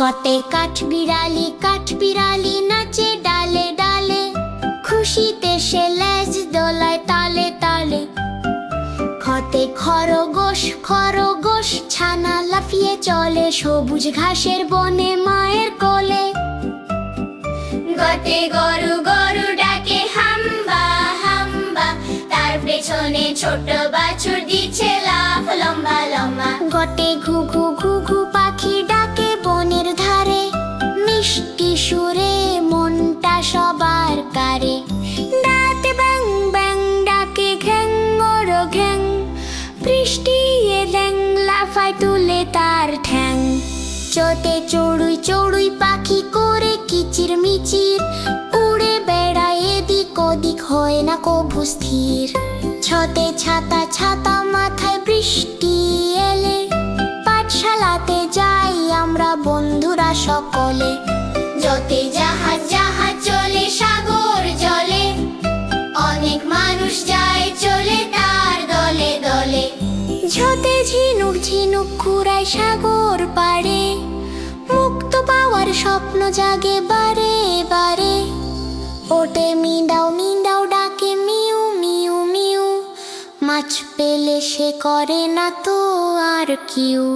কতে কাঠ বিড়ালি কাঠ বিড়ালি নাচে ডালে ডালে। খুশিতে সে লেজ দোলায় তালে তালে। খতে খরগোশ খরগোশ ছানা লাফিয়ে চলে সবুজ ঘাসের বনে মায়ের কোলে। গতে গরু গরু ডাকে, হাম্বা হাম্বা, তার পেছনে ছোট বাছুর দিচ্ছে লাফ, লম্বা লম্বা। গটে ঘুঘু ঘুঘু পাখি ডাকে সুরে মনটা সবার কারে। দাঁত ব্যাং ব্যাং ডাকে ঘ্যাং ওরো ঘ্যাং। বৃষ্টি এলেং লাফায় তুলে তার ঠ্যাং। চোতে চড়ুই চড়ুই পাখি করে কিচির মিচির। উড়ে বেড়ায় এদিক ওদিক হয় না কভু স্থির। ছতে ছাতা ছাতা মাথায় বৃষ্টি এলে। পাঠশালাতে যাই আমরা বন্ধুরা সকলে। যতে জাহাজ জাহাজ চলে সাগর জলে, অনেক মানুষ যায় চলে তার দলে দলে। ঝতে ঝিনুক ঝিনুক ঘুরায় সাগর পাড়ে, মুক্ত পাওয়ার স্বপ্ন জাগে বারে বারে। ওটে মিন্দাও মিন্দাও ডাকে মিউ মিউ মিউ, মাছ পেলে সে করে না তো আর কিউ।